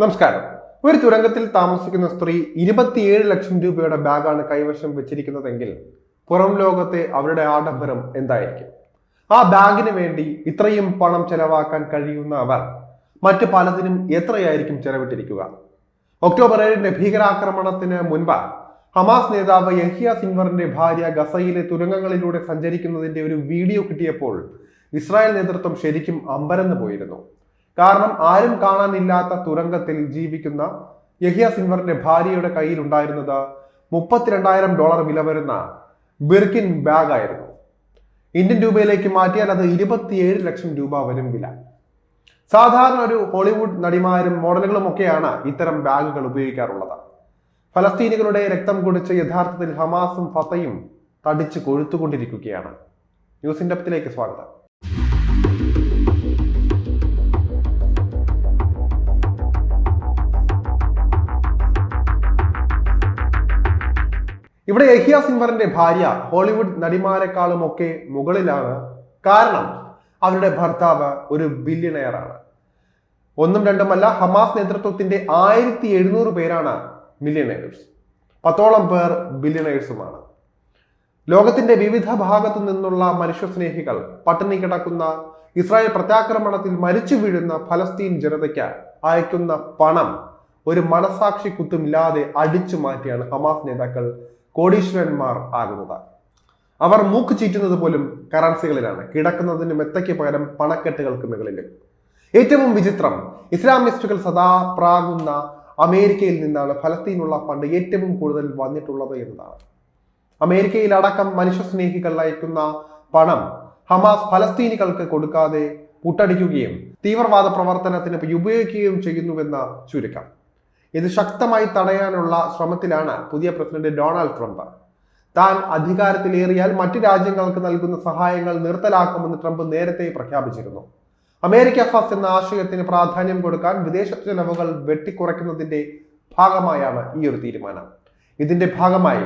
നമസ്കാരം. ഒരു തുരങ്കത്തിൽ താമസിക്കുന്ന സ്ത്രീ ഇരുപത്തിയേഴ് ലക്ഷം രൂപയുടെ ബാഗാണ് കൈവശം വെച്ചിരിക്കുന്നതെങ്കിൽ പുറം ലോകത്തെ അവരുടെ ആഡംബരം എന്തായിരിക്കും? ആ ബാഗിന് വേണ്ടി ഇത്രയും പണം ചെലവാക്കാൻ കഴിയുന്ന അവർ മറ്റു പലതിനും എത്രയായിരിക്കും ചെലവിട്ടിരിക്കുക? ഒക്ടോബർ ഏഴിന്റെ ഭീകരാക്രമണത്തിന് മുൻപ് ഹമാസ് നേതാവ് യഹിയ സിൻവറിന്റെ ഭാര്യ ഗസയിലെ തുരങ്കങ്ങളിലൂടെ സഞ്ചരിക്കുന്നതിന്റെ ഒരു വീഡിയോ കിട്ടിയപ്പോൾ ഇസ്രായേൽ നേതൃത്വം ശരിക്കും അമ്പരന്ന് പോയിരുന്നു. കാരണം ആരും കാണാനില്ലാത്ത തുരങ്കത്തിൽ ജീവിക്കുന്ന യഹിയ സിൻവറിന്റെ ഭാര്യയുടെ കയ്യിൽ ഉണ്ടായിരുന്നത് മുപ്പത്തിരണ്ടായിരം ഡോളർ വില വരുന്ന ബിർക്കിൻ ബാഗ് ആയിരുന്നു ഇന്ത്യൻ രൂപയിലേക്ക് മാറ്റിയാൽ അത് ഇരുപത്തിയേഴ് ലക്ഷം രൂപ വരും വില. സാധാരണ ഒരു ഹോളിവുഡ് നടിമാരും മോഡലുകളും ഒക്കെയാണ് ഇത്തരം ബാഗുകൾ ഉപയോഗിക്കാറുള്ളത്. ഫലസ്തീനികളുടെ രക്തം കുടിച്ച് യഥാർത്ഥത്തിൽ ഹമാസും ഫത്തയും തടിച്ച് കൊഴുത്തുകൊണ്ടിരിക്കുകയാണ്. ന്യൂസ് സ്വാഗതം. ഇവിടെ യഹിയ സിംഹറിന്റെ ഭാര്യ ഹോളിവുഡ് നടിമാരെക്കാളും ഒക്കെ മുകളിലാണ് കാരണം അവരുടെ ഭർത്താവ് ഒരു ബില്യണയറാണ് ഒന്നും രണ്ടുമല്ല ഹമാസ് നേതൃത്വത്തിന്റെ ആയിരത്തി എഴുന്നൂറ് പേരാണ് മില്യണേഴ്സ് പത്തോളം പേർ ബില്യണേഴ്സുമാണ് ലോകത്തിന്റെ വിവിധ ഭാഗത്തു നിന്നുള്ള മനുഷ്യസ്നേഹികൾ പട്ടിണി കിടക്കുന്ന ഇസ്രായേൽ പ്രത്യാക്രമണത്തിൽ മരിച്ചു വീഴുന്ന ഫലസ്തീൻ ജനതയ്ക്ക് അയക്കുന്ന പണം ഒരു മനസാക്ഷി കുത്തുമില്ലാതെ അടിച്ചു മാറ്റിയാണ് ഹമാസ് നേതാക്കൾ കോടീശ്വരന്മാർ ആകുന്നത്. അവർ മൂക്ക് ചീറ്റുന്നത് പോലും കറൻസികളിലാണ്. കിടക്കുന്നതിന് മെത്തയ്ക്ക് പകരം പണക്കെട്ടുകൾക്ക് മുകളിലും. ഏറ്റവും വിചിത്രം ഇസ്ലാമിസ്റ്റുകൾ സദാ പ്രാകുന്ന അമേരിക്കയിൽ നിന്നാണ് ഫലസ്തീനുള്ള ഫണ്ട് ഏറ്റവും കൂടുതൽ വന്നിട്ടുള്ളത് എന്നതാണ്. അമേരിക്കയിൽ അടക്കം മനുഷ്യസ്നേഹികൾ അയക്കുന്ന പണം ഹമാസ് ഫലസ്തീനികൾക്ക് കൊടുക്കാതെ പുട്ടടിക്കുകയും തീവ്രവാദ പ്രവർത്തനത്തിന് ഉപയോഗിക്കുകയും ചെയ്യുന്നുവെന്ന ചുരുക്കം. ഇത് ശക്തമായി തടയാനുള്ള ശ്രമത്തിലാണ് പുതിയ പ്രസിഡന്റ് ഡൊണാൾഡ് ട്രംപ്. താൻ അധികാരത്തിലേറിയാൽ മറ്റു രാജ്യങ്ങൾക്ക് നൽകുന്ന സഹായങ്ങൾ നിർത്തലാക്കുമെന്ന് ട്രംപ് നേരത്തെ പ്രഖ്യാപിച്ചിരുന്നു. അമേരിക്ക ഫസ്റ്റ് എന്ന ആശയത്തിന് പ്രാധാന്യം കൊടുക്കാൻ വിദേശ ചെലവുകൾ വെട്ടിക്കുറയ്ക്കുന്നതിന്റെ ഭാഗമായാണ് ഈ ഒരു തീരുമാനം. ഇതിന്റെ ഭാഗമായി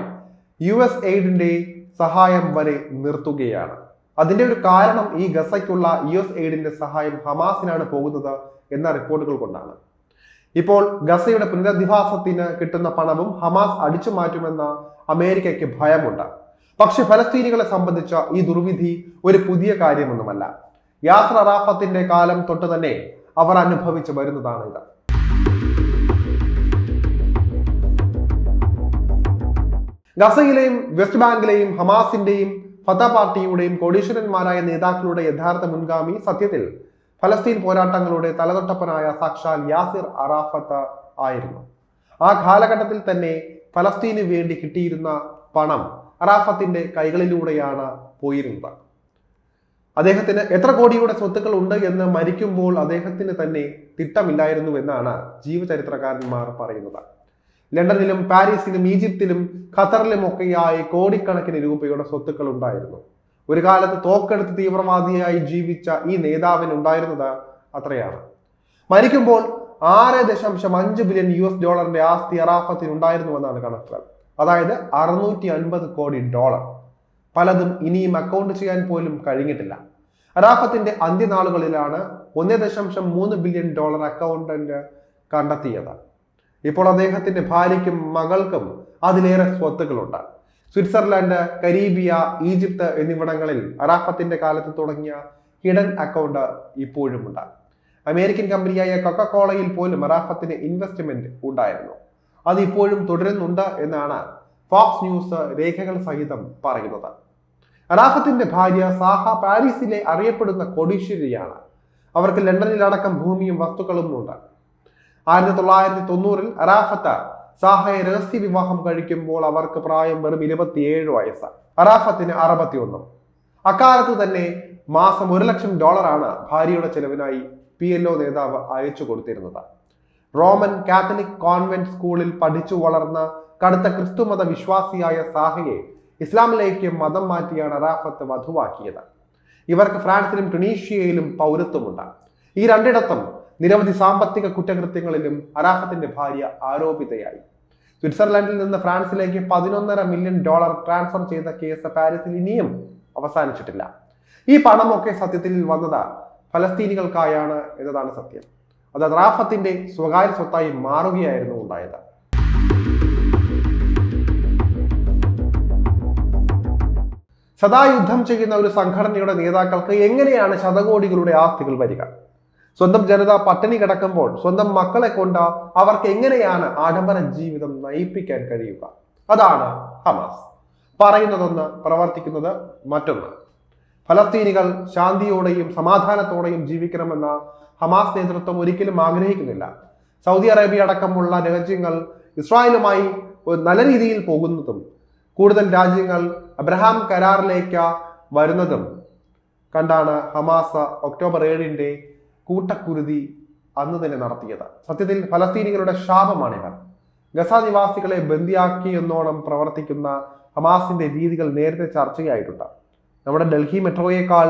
യു എസ് എയ്ഡിന്റെ സഹായം വരെ നിർത്തുകയാണ്. അതിന്റെ ഒരു കാരണം ഈ ഗസയ്ക്കുള്ള യു എസ് എയ്ഡിന്റെ സഹായം ഹമാസിനാണ് പോകുന്നത് എന്ന റിപ്പോർട്ടുകൾ കൊണ്ടാണ്. ഇപ്പോൾ ഗസയുടെ പുനരധിവാസത്തിന് കിട്ടുന്ന പണവും ഹമാസ് അടിച്ചു മാറ്റുമെന്ന അമേരിക്കയ്ക്ക് ഭയമുണ്ട്. പക്ഷെ ഫലസ്തീനികളെ സംബന്ധിച്ച ഈ ദുർവിധി ഒരു പുതിയ കാര്യമൊന്നുമല്ല. യാസർ അറാഫത്തിന്റെ കാലം തൊട്ട് തന്നെ അവർ അനുഭവിച്ചു വരുന്നതാണ് ഇത്. ഗസയിലെയും വെസ്റ്റ് ബാങ്കിലെയും ഹമാസിന്റെയും ഫത പാർട്ടിയുടെയും കോടീശ്വരന്മാരായ നേതാക്കളുടെ യഥാർത്ഥ മുൻഗാമി സത്യത്തിൽ ഫലസ്തീൻ പോരാട്ടങ്ങളുടെ തലതൊട്ടപ്പനായ സാക്ഷാൽ യാസിർ അറാഫത്ത് ആയിരുന്നു. ആ കാലഘട്ടത്തിൽ തന്നെ ഫലസ്തീന് വേണ്ടി കിട്ടിയിരുന്ന പണം അറാഫത്തിന്റെ കൈകളിലൂടെയാണ് പോയിരുന്നത്. അദ്ദേഹത്തിന് എത്ര കോടിയുടെ സ്വത്തുക്കൾ ഉണ്ട് എന്ന് മരിക്കുമ്പോൾ അദ്ദേഹത്തിന് തന്നെ തിട്ടമില്ലായിരുന്നു എന്നാണ് ജീവചരിത്രകാരന്മാർ പറയുന്നത്. ലണ്ടനിലും പാരീസിലും ഈജിപ്തിലും ഖത്തറിലും ഒക്കെയായി കോടിക്കണക്കിന് രൂപയുടെ സ്വത്തുക്കൾ ഉണ്ടായിരുന്നു. ഒരു കാലത്ത് തോക്കെടുത്ത് തീവ്രവാദിയായി ജീവിച്ച ഈ നേതാവിന് ഉണ്ടായിരുന്നത് അത്രയാണ്. മരിക്കുമ്പോൾ ആറ് ദശാംശം അഞ്ച് ബില്യൺ യു എസ് ഡോളറിന്റെ ആസ്തി അറാഫത്തിന് ഉണ്ടായിരുന്നുവെന്നാണ് കണക്കുകൾ. അതായത് അറുന്നൂറ്റി അൻപത് കോടി ഡോളർ. പലതും ഇനിയും അക്കൗണ്ട് ചെയ്യാൻ പോലും കഴിഞ്ഞിട്ടില്ല. അറാഫത്തിന്റെ അന്ത്യനാളുകളിലാണ് ഒന്നേ ദശാംശം മൂന്ന് ബില്യൺ ഡോളർ അക്കൗണ്ടന്റ് കണ്ടെത്തിയത്. ഇപ്പോൾ അദ്ദേഹത്തിന്റെ ഭാര്യയ്ക്കും മകൾക്കും അതിലേറെ സ്വത്തുക്കളുണ്ട്. സ്വിറ്റ്സർലാൻഡ് കരീബിയ ഈജിപ്ത് എന്നിവിടങ്ങളിൽ അറാഫത്തിന്റെ കാലത്ത് തുടങ്ങിയ ഹിഡൻ അക്കൗണ്ട് ഇപ്പോഴുമുണ്ട് അമേരിക്കൻ കമ്പനിയായ കൊക്കക്കോളയിൽ പോലും അറാഫത്തിന് ഇൻവെസ്റ്റ്മെന്റ് ഉണ്ടായിരുന്നു. അത് ഇപ്പോഴും തുടരുന്നുണ്ട് എന്നാണ് ഫോക്സ് ന്യൂസ് രേഖകൾ സഹിതം പറയുന്നത്. അറാഫത്തിന്റെ ഭാര്യ സാഹ പാരീസിലെ അറിയപ്പെടുന്ന കൊടീശ്വരിയാണ്. അവർക്ക് ലണ്ടനിലടക്കം ഭൂമിയും വസ്തുക്കളും ഉണ്ട് ആയിരത്തി തൊള്ളായിരത്തി തൊണ്ണൂറിൽ അറാഫത്ത് സാഹയെ രഹസ്യ വിവാഹം കഴിക്കുമ്പോൾ അവർക്ക് പ്രായം വെറും ഇരുപത്തിയേഴ് വയസ്സ്. അറാഫത്തിന് അറുപത്തിയൊന്നും. അക്കാലത്ത് തന്നെ മാസം ഒരു ലക്ഷം ഡോളറാണ് ഭാര്യയുടെ ചെലവിനായി പി എൽ ഒ നേതാവ് അയച്ചു കൊടുത്തിരുന്നത്. റോമൻ കാത്തലിക് കോൺവെന്റ് സ്കൂളിൽ പഠിച്ചു വളർന്ന കടുത്ത ക്രിസ്തുമത വിശ്വാസിയായ സാഹയെ ഇസ്ലാമിലേക്ക് മതം മാറ്റിയാണ് അറാഫത്ത് വധുവാക്കിയത്. ഇവർക്ക് ഫ്രാൻസിലും ടുണീഷ്യയിലും പൗരത്വമുണ്ട്. ഈ രണ്ടിടത്തും നിരവധി സാമ്പത്തിക കുറ്റകൃത്യങ്ങളിലും അറാഫത്തിന്റെ ഭാര്യ ആരോപിതയായി. സ്വിറ്റ്സർലൻഡിൽ നിന്ന് ഫ്രാൻസിലേക്ക് പതിനൊന്നര മില്യൺ ഡോളർ ട്രാൻസ്ഫർ ചെയ്ത കേസ് പാരീസിൽ ഇനിയും അവസാനിച്ചിട്ടില്ല. ഈ പണമൊക്കെ സത്യത്തിൽ വന്നത് ഫലസ്തീനികൾക്കായാണ് എന്നതാണ് സത്യം. അത് റാഫത്തിന്റെ സ്വകാര്യ സ്വത്തായി മാറുകയായിരുന്നു ഉണ്ടായത്. സദാ യുദ്ധം ചെയ്യുന്ന ഒരു സംഘടനയുടെ നേതാക്കൾക്ക് എങ്ങനെയാണ് ശതകോടികളുടെ ആസ്തികൾ വരിക? സ്വന്തം ജനത പട്ടിണി കിടക്കുമ്പോൾ സ്വന്തം മക്കളെ കൊണ്ട് അവർക്ക് എങ്ങനെയാണ് ആഡംബര ജീവിതം നയിപ്പിക്കാൻ കഴിയുക? അതാണ് ഹമാസ്. പറയുന്നതൊന്ന് പ്രവർത്തിക്കുന്നത് മറ്റൊന്ന്. ഫലസ്തീനികൾ ശാന്തിയോടെയും സമാധാനത്തോടെയും ജീവിക്കണമെന്ന ഹമാസ് നേതൃത്വം ഒരിക്കലും ആഗ്രഹിക്കുന്നില്ല. സൗദി അറേബ്യ അടക്കമുള്ള രാജ്യങ്ങൾ ഇസ്രായേലുമായി നല്ല രീതിയിൽ പോകുന്നതും കൂടുതൽ രാജ്യങ്ങൾ അബ്രഹാം കരാറിലേക്ക് വരുന്നതും കണ്ടാണ് ഹമാസ് ഒക്ടോബർ ഏഴിന്റെ കൂട്ടക്കുരുതി അന്ന് തന്നെ നടത്തിയത്. സത്യത്തിൽ ഫലസ്തീനികളുടെ ശാപമാണിവർ ഗസ നിവാസികളെ ബന്ദിയാക്കി എന്നോണം പ്രവർത്തിക്കുന്ന ഹമാസിന്റെ രീതികൾ നേരത്തെ ചർച്ചയായിട്ടുണ്ട്. നമ്മുടെ ഡൽഹി മെട്രോയേക്കാൾ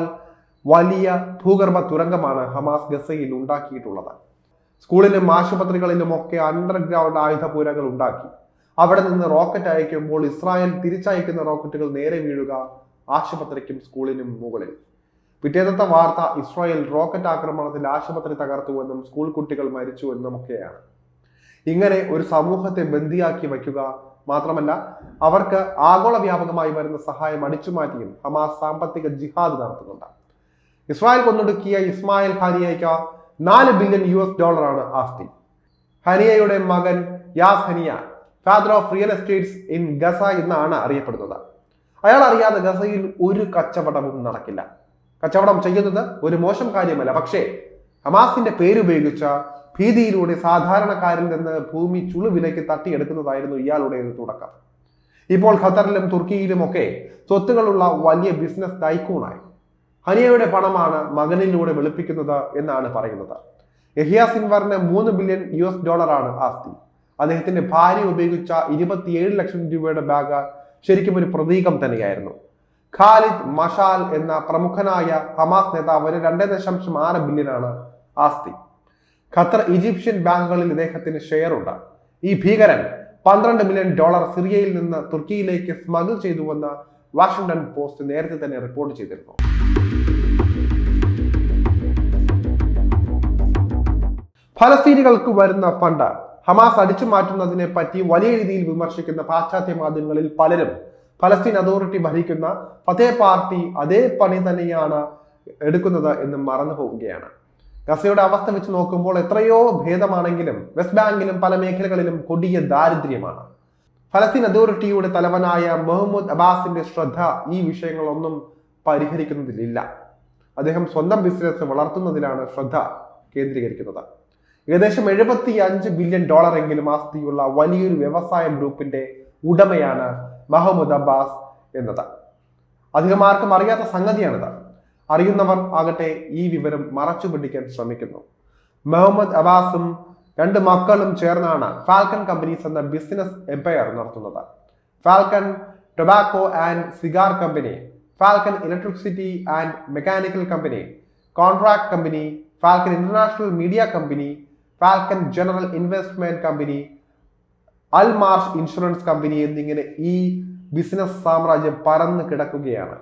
വലിയ ഭൂഗർഭ തുരങ്കമാണ് ഹമാസ് ഗസയിൽ ഉണ്ടാക്കിയിട്ടുള്ളത്. സ്കൂളിലും ആശുപത്രികളിലും ഒക്കെ അണ്ടർഗ്രൗണ്ട് ആയുധപൂരങ്ങൾ ഉണ്ടാക്കി. അവിടെ നിന്ന് റോക്കറ്റ് അയക്കുമ്പോൾ ഇസ്രായേൽ തിരിച്ചയക്കുന്ന റോക്കറ്റുകൾ നേരെ വീഴുക ആശുപത്രിക്കും സ്കൂളിനും മുകളിൽ. പിറ്റേന്നത്തെ വാർത്ത ഇസ്രായേൽ റോക്കറ്റ് ആക്രമണത്തിൽ ആശുപത്രി തകർത്തുവെന്നും സ്കൂൾ കുട്ടികൾ മരിച്ചുവെന്നും ഒക്കെയാണ് ഇങ്ങനെ ഒരു സമൂഹത്തെ ബന്ദിയാക്കി വയ്ക്കുക മാത്രമല്ല അവർക്ക് ആഗോള വ്യാപകമായി വരുന്ന സഹായം അടിച്ചുമാറ്റിയും ഹമാസ് സാമ്പത്തിക ജിഹാദ് നടത്തുന്നുണ്ട്. ഇസ്രായേൽ കൊന്നൊടുക്കിയ ഇസ്മായിൽ ഹാനിയയ്ക്ക് നാല് ബില്യൺ യു എസ് ഡോളറാണ് ആസ്തി. ഹനിയയുടെ മകൻ Yas Haniyeh father of real estates in Gaza എന്നാണ് അറിയപ്പെടുന്നത്. അയാൾ അറിയാതെ ഗസയിൽ ഒരു കച്ചവടവും നടക്കില്ല. കച്ചവടം ചെയ്യുന്നത് ഒരു മോശം കാര്യമല്ല. പക്ഷേ ഹമാസിന്റെ പേരുപയോഗിച്ച ഭീതിയിലൂടെ സാധാരണക്കാരിൽ നിന്ന് ഭൂമി ചുളുവിലേക്ക് തട്ടിയെടുക്കുന്നതായിരുന്നു ഇയാളുടെ തുടക്കം. ഇപ്പോൾ ഖത്തറിലും തുർക്കിയിലും ഒക്കെ സ്വത്തുകളുള്ള വലിയ ബിസിനസ് ടൈക്കൂണായി. ഹനിയയുടെ പണമാണ് മകനിലൂടെ വെളുപ്പിക്കുന്നത് എന്നാണ് പറയുന്നത്. യഹിയ സിൻവറിന് മൂന്ന് ബില്യൺ യു എസ് ഡോളറാണ് ആസ്തി. അദ്ദേഹത്തിന്റെ ഭാര്യ ഉപയോഗിച്ച ഇരുപത്തിയേഴ് ലക്ഷം രൂപയുടെ ബാഗ് ശരിക്കും ഒരു പ്രതീകം തന്നെയായിരുന്നു. ഖാലിദ് മഷാൽ എന്ന പ്രമുഖനായ ഹമാസ് നേതാവിന് രണ്ട് ദശാംശം ആറ് ബില്യനാണ് ആസ്തി. ഖത്തർ ഈജിപ്ഷ്യൻ ബാങ്കുകളിൽ ഇദ്ദേഹത്തിന് ഷെയർ ഉണ്ട് ഈ ഭീകരൻ പന്ത്രണ്ട് മില്യൺ ഡോളർ സിറിയയിൽ നിന്ന് തുർക്കിയിലേക്ക് സ്മഗിൾ ചെയ്തുവെന്ന് വാഷിംഗ്ടൺ പോസ്റ്റ് നേരത്തെ തന്നെ റിപ്പോർട്ട് ചെയ്തിരുന്നു. ഫലസ്തീനികൾക്ക് വരുന്ന ഫണ്ട് ഹമാസ് അടിച്ചു മാറ്റുന്നതിനെ പറ്റി വലിയ രീതിയിൽ വിമർശിക്കുന്ന പാശ്ചാത്യ മാധ്യമങ്ങളിൽ പലരും ഫലസ്തീൻ അതോറിറ്റി ഭരിക്കുന്ന അതേ പാർട്ടി അതേ പണി തന്നെയാണ് എടുക്കുന്നത് എന്ന് മറന്നു പോവുകയാണ്. ഗസയുടെ അവസ്ഥ വെച്ച് നോക്കുമ്പോൾ എത്രയോ ഭേദമാണെങ്കിലും വെസ്റ്റ് ബാങ്കിലും പല മേഖലകളിലും കൊടിയ ദാരിദ്ര്യമാണ്. ഫലസ്തീൻ അതോറിറ്റിയുടെ തലവനായ മുഹമ്മദ് അബ്ബാസിന്റെ ശ്രദ്ധ ഈ വിഷയങ്ങളൊന്നും പരിഹരിക്കുന്നതിലില്ല. അദ്ദേഹം സ്വന്തം ബിസിനസ് വളർത്തുന്നതിലാണ് ശ്രദ്ധ കേന്ദ്രീകരിക്കുന്നത്. ഏകദേശം എഴുപത്തി അഞ്ച് ബില്യൺ ഡോളർ എങ്കിലും ആസ്തിയുള്ള വലിയൊരു വ്യവസായ ഗ്രൂപ്പിന്റെ ഉടമയാണ് മഹമ്മദ് അബ്ബാസ് എന്നത്. അധികം ആർക്കും അറിയാത്ത സംഗതിയാണിത്. അറിയുന്നവർ ആകട്ടെ ഈ വിവരം മറച്ചു പിടിക്കാൻ ശ്രമിക്കുന്നു. മുഹമ്മദ് അബ്ബാസും രണ്ട് മക്കളും ചേർന്നാണ് ഫാൽക്കൺ കമ്പനീസ് എന്ന ബിസിനസ് എംപയർ നടത്തുന്നത്. Falcon tobacco and cigar company Falcon electricity and mechanical company contract company Falcon international media company Falcon general investment company Al Marsh insurance company എന്നിങ്ങനെ ഈ ബിസിനസ് സാമ്രാജ്യം പരന്നു കിടക്കുകയാണ്.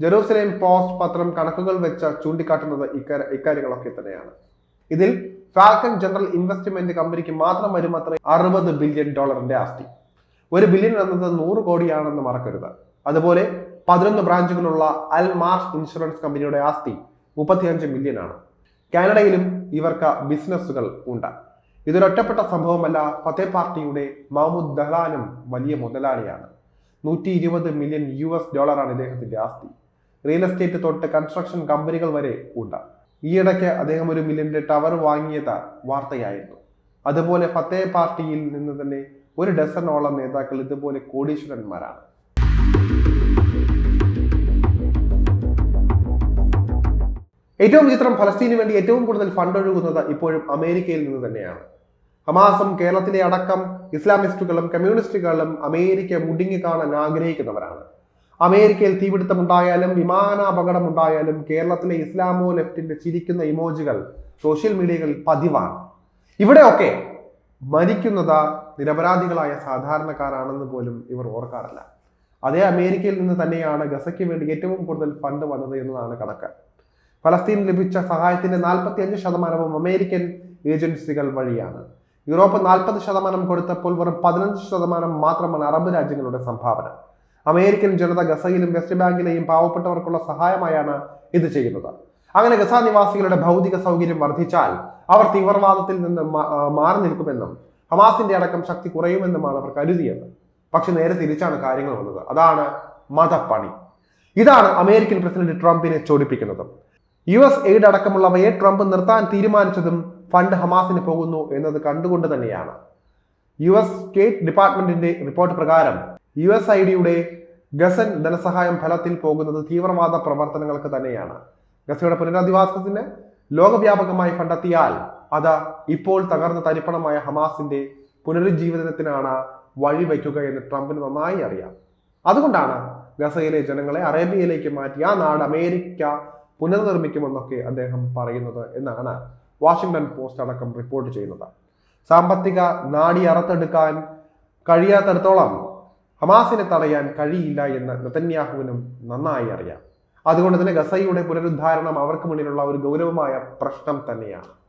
ജെറൂസലേം പോസ്റ്റ് പത്രം കണക്കുകൾ വെച്ച് ചൂണ്ടിക്കാട്ടുന്നത് ഇക്കാര്യ ഇക്കാര്യങ്ങളൊക്കെ തന്നെയാണ്. ഇതിൽ ഫാൽക്കൺ ജനറൽ ഇൻവെസ്റ്റ്മെന്റ് കമ്പനിക്ക് മാത്രം വരുമത്ര അറുപത് ബില്യൺ ഡോളറിന്റെ ആസ്തി. ഒരു ബില്യൺ എന്നത് നൂറ് കോടിയാണെന്ന് മറക്കരുത്. അതുപോലെ പതിനൊന്ന് ബ്രാഞ്ചുകളുള്ള അൽ മാർഷ് ഇൻഷുറൻസ് കമ്പനിയുടെ ആസ്തി മുപ്പത്തിയഞ്ച് മില്യൺ ആണ് കാനഡയിലും ഇവർക്ക് ബിസിനസ്സുകൾ ഉണ്ട്. ഇതൊരൊറ്റപ്പെട്ട സംഭവമല്ല ഫത്തേ പാർട്ടിയുടെ മഹ്മൂദ് ദഹ്ലാനും വലിയ മുതലാളിയാണ്. നൂറ്റി ഇരുപത് മില്യൺ യു എസ് ഡോളറാണ് ഇദ്ദേഹത്തിന്റെ ആസ്തി. റിയൽ എസ്റ്റേറ്റ് തൊട്ട് കൺസ്ട്രക്ഷൻ കമ്പനികൾ വരെ ഉണ്ട്. ഈയിടയ്ക്ക് അദ്ദേഹം ഒരു മില്യന്റെ ടവർ വാങ്ങിയത് വാർത്തയായിരുന്നു. അതുപോലെ ഫത്തേ പാർട്ടിയിൽ നിന്ന് തന്നെ ഒരു ഡസനോളം നേതാക്കൾ ഇതുപോലെ കോടീശ്വരന്മാരാണ്. ഏറ്റവും വിചിത്രം ഫലസ്തീന് വേണ്ടി ഏറ്റവും കൂടുതൽ ഫണ്ട് ഒഴുകുന്നത് ഇപ്പോഴും അമേരിക്കയിൽ നിന്ന് തന്നെയാണ്. ഹമാസും കേരളത്തിലെ അടക്കം ഇസ്ലാമിസ്റ്റുകളും കമ്മ്യൂണിസ്റ്റുകളും അമേരിക്ക മുടിങ്ങി കാണാൻ ആഗ്രഹിക്കുന്നവരാണ്. അമേരിക്കയിൽ തീപിടുത്തമുണ്ടായാലും വിമാനാപകടമുണ്ടായാലും കേരളത്തിലെ ഇസ്ലാമോ ലെഫ്റ്റിന്റെ ചിരിക്കുന്ന ഇമോജികൾ സോഷ്യൽ മീഡിയകളിൽ പതിവാണ്. ഇവിടെയൊക്കെ മരിക്കുന്നത് നിരപരാധികളായ സാധാരണക്കാരാണെന്ന് പോലും ഇവർ ഓർക്കാറില്ല. അതേ അമേരിക്കയിൽ നിന്ന് തന്നെയാണ് ഗസയ്ക്ക് വേണ്ടി ഏറ്റവും കൂടുതൽ ഫണ്ട് വന്നത് എന്നതാണ് കണക്ക്. ഫലസ്തീൻ ലഭിച്ച സഹായത്തിന്റെ നാൽപ്പത്തി അഞ്ച് ശതമാനവും അമേരിക്കൻ ഏജൻസികൾ വഴിയാണ്. യൂറോപ്പ് നാൽപ്പത് ശതമാനം കൊടുത്തപ്പോൾ വെറും പതിനഞ്ച് ശതമാനം മാത്രമാണ് അറബ് രാജ്യങ്ങളുടെ സംഭാവന. അമേരിക്കൻ ജനത ഗസയിലും വെസ്റ്റ് ബാങ്കിലെയും പാവപ്പെട്ടവർക്കുള്ള സഹായമായാണ് ഇത് ചെയ്യുന്നത്. അങ്ങനെ ഗസ നിവാസികളുടെ ഭൗതിക സൗകര്യം വർദ്ധിച്ചാൽ അവർ തീവ്രവാദത്തിൽ നിന്ന് മാറി നിൽക്കുമെന്നും ഹമാസിന്റെ അടക്കം ശക്തി കുറയുമെന്നുമാണ് അവർ കരുതിയത്. പക്ഷെ നേരെ തിരിച്ചാണ് കാര്യങ്ങൾ വന്നത്. അതാണ് മതപ്പണി. ഇതാണ് അമേരിക്കൻ പ്രസിഡന്റ് ട്രംപിനെ ചോദിപ്പിക്കുന്നത് യു എസ് എയ്ഡ് അടക്കമുള്ളവയെ ട്രംപ് നിർത്താൻ തീരുമാനിച്ചതും ഫണ്ട് ഹമാസിന് പോകുന്നു എന്നത് കണ്ടുകൊണ്ട് തന്നെയാണ്. യു എസ് സ്റ്റേറ്റ് ഡിപ്പാർട്ട്മെന്റിന്റെ റിപ്പോർട്ട് പ്രകാരം യു എസ് ഐ ഡിയുടെ ഗസൻ ധനസഹായം ഫലത്തിൽ പോകുന്നത് തീവ്രവാദ പ്രവർത്തനങ്ങൾക്ക് തന്നെയാണ്. ഗസയുടെ പുനരധിവാസത്തിന് ലോകവ്യാപകമായി കണ്ടെത്തിയാൽ അത് ഇപ്പോൾ തകർന്ന തരിപ്പണമായ ഹമാസിന്റെ പുനരുജ്ജീവനത്തിനാണ് വഴിവെക്കുക എന്ന് ട്രംപിന് നന്നായി അറിയാം. അതുകൊണ്ടാണ് ഗസയിലെ ജനങ്ങളെ അറേബ്യയിലേക്ക് മാറ്റി ആ നാട് അമേരിക്ക പുനർനിർമ്മിക്കുമെന്നൊക്കെ അദ്ദേഹം പറയുന്നത് എന്നാണ് വാഷിംഗ്ടൺ പോസ്റ്റ് അടക്കം റിപ്പോർട്ട് ചെയ്യുന്നത്. സാമ്പത്തിക നാടി അറത്തെടുക്കാൻ കഴിയാത്തടത്തോളം ഹമാസിനെ തടയാൻ കഴിയില്ല എന്ന് നെതന്യാഹുവിനും നന്നായി അറിയാം. അതുകൊണ്ട് തന്നെ ഗസയുടെ പുനരുദ്ധാരണം അവർക്ക് മുന്നിലുള്ള ഒരു ഗൗരവമായ പ്രശ്നം തന്നെയാണ്.